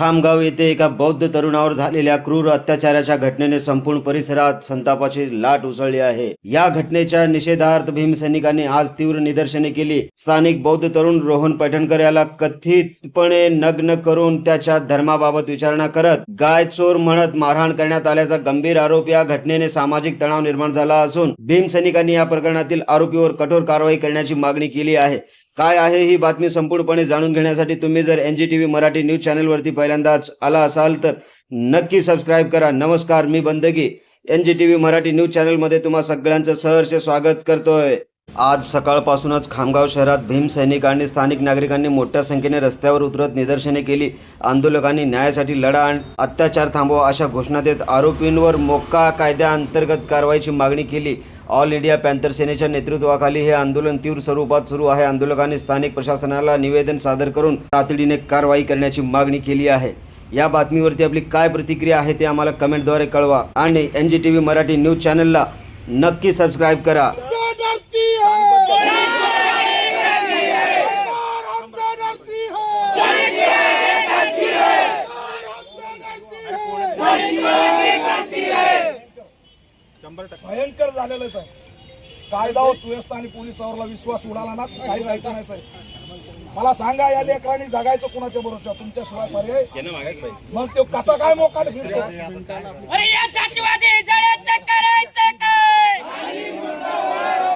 खामगाव येथे एका बौद्ध तरुणावर झालेल्या क्रूर अत्याचाराच्या घटनेने संपूर्ण परिसरात संतापाची लाट उसळली आहे. या घटनेच्या निषेधार्थ भीमसैनिकांनी आज तीव्र निदर्शने केली. स्थानिक बौद्ध तरुण रोहन पैठणकर याला कथितपणे नग्न करून त्याच्या धर्माबाबत विचारणा करत गाय चोर म्हणत मारहाण करण्यात आल्याचा गंभीर आरोप या घटनेने सामाजिक तणाव निर्माण झाला असून भीमसैनिकांनी या प्रकरणातील आरोपीवर कठोर कारवाई करण्याची मागणी केली आहे. काय आहे ही बातमी संपूर्णपणे जाणून घेण्यासाठी तुम्ही जर N G T V Marathi news चॅनलवरती पहिल्यांदाच आला असाल तर नक्की सबस्क्राईब करा. नमस्कार मी Bandagi. N G T V Marathi news चॅनलमध्ये तुम्हा सगळ्यांचं सहर्ष स्वागत करतोय. आज सकाळपासूनच खामगाव शहरात भीमसैनिक आणि स्थानिक नागरिकांनी मोठ्या संख्येने रस्त्यावर उतरत निदर्शने केली. आंदोलकांनी न्यायासाठी लढा आणि अत्याचार थांबवा अशा घोषणा देत आरोपींवर मोक्का कायद्याअंतर्गत कारवाईची मागणी केली. ऑल इंडिया पॅन्थर सेनेच्या नेतृत्वाखाली हे आंदोलन तीव्र स्वरूपात सुरू आहे. आंदोलकांनी स्थानिक प्रशासनाला निवेदन सादर करून तातडीने कारवाई करण्याची मागणी केली आहे. या बातमीवरती आपली काय प्रतिक्रिया आहे ते आम्हाला कमेंटद्वारे कळवा आणि N G T V Marathi news चॅनलला नक्की सबस्क्राईब करा. भयंकर झालेलं आहे साहेब. कायदा व सुव्यवस्था आणि पोलिसावरला विश्वास उडाला ना काही राहायचं नाही साहेब. मला सांगा या लेकरांनी जगायचं कुणाच्या भरोशा तुमच्याशिवाय पर्याय? मग तो कसा काय मोकाट फिरतो?